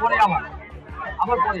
পরে আমার আবার পরে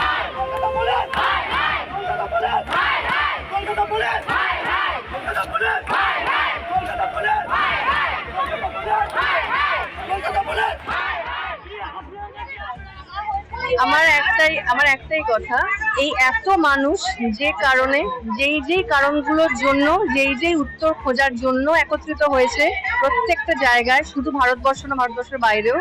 আমার একটাই আমার একটাই কথা, এই এত মানুষ যে কারণে, যেই যেই কারণগুলোর জন্য, যেই যেই উত্তর খোঁজার জন্য একত্রিত হয়েছে প্রত্যেকটা জায়গায়, শুধু ভারতবর্ষ না, ভারতবর্ষের বাইরেও,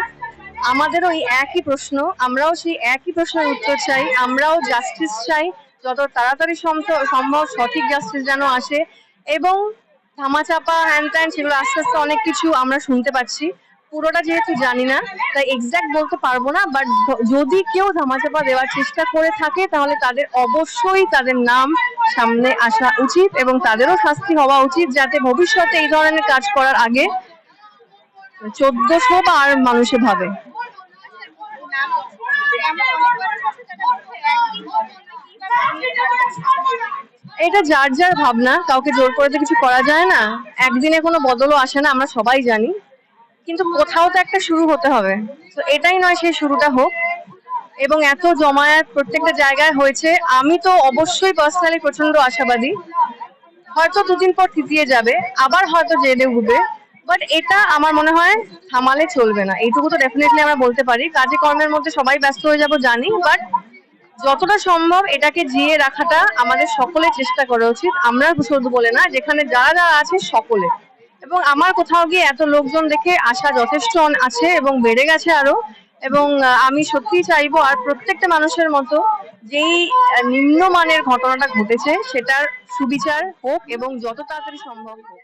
আমাদেরও ওই একই প্রশ্ন, আমরাও সেই একই প্রশ্নের উত্তর চাই, আমরাও জাস্টিস চাই, যত তাড়াতাড়ি সম্ভ- সম্ভব সঠিক জাস্টিস যেন আসে, এবং ধামাচাপা হ্যান ত্যান, সেগুলো আস্তে আস্তে অনেক কিছু আমরা শুনতে পাচ্ছি। পুরোটা যেহেতু জানি না, তাই এক্সাক্ট বলতে পারব না বাট যদি কেউ ধামাচাপা দেওয়ার চেষ্টা করে থাকে, তাহলে তাদের অবশ্যই তাদের নাম সামনে আসা উচিত এবং তাদেরও শাস্তি হওয়া উচিত যাতে ভবিষ্যতে এই ধরনের কাজ করার আগে চোদ্দশো বার মানুষে ভাবে। এটা যার যার ভাবনা, কাউকে জোর করে তো কিছু করা যায় না। একদিনে কোনো বদলও আসে না, আমরা সবাই জানি। কিন্তু কোথাও তো একটা শুরু হতে হবে। তো এটাই নয় সেই শুরুটা হোক। এবং এত জমায়েত প্রত্যেকটা জায়গায় হয়েছে। আমি তো অবশ্যই পার্সোনালি প্রচণ্ড আশাবাদী। হয়তো দুদিন পর থিতিয়ে যাবে, আবার হয়তো জেলে উঠবে। বাট এটা আমার মনে হয় থামালে চলবে না। এইটুকু তো ডেফিনেটলি আমরা বলতে পারি। কাজে কর্মের মধ্যে সবাই ব্যস্ত হয়ে যাব, জানি। বাট যতটা সম্ভব এটাকে জিয়ে রাখাটা আমাদের সকলের চেষ্টা করা উচিত। আমরা শুধু বলে না, যেখানে যারা যারা আছে, সকলে। এবং আমার কোথাও গিয়ে এত লোকজন দেখে আসা যথেষ্ট আছে এবং বেড়ে গেছে আরও। এবং আমি সত্যি চাইব আর প্রত্যেকটা মানুষের মতো যেই নিম্নমানের ঘটনাটা ঘটেছে সেটার সুবিচার হোক এবং যত তাড়াতাড়ি সম্ভব হোক।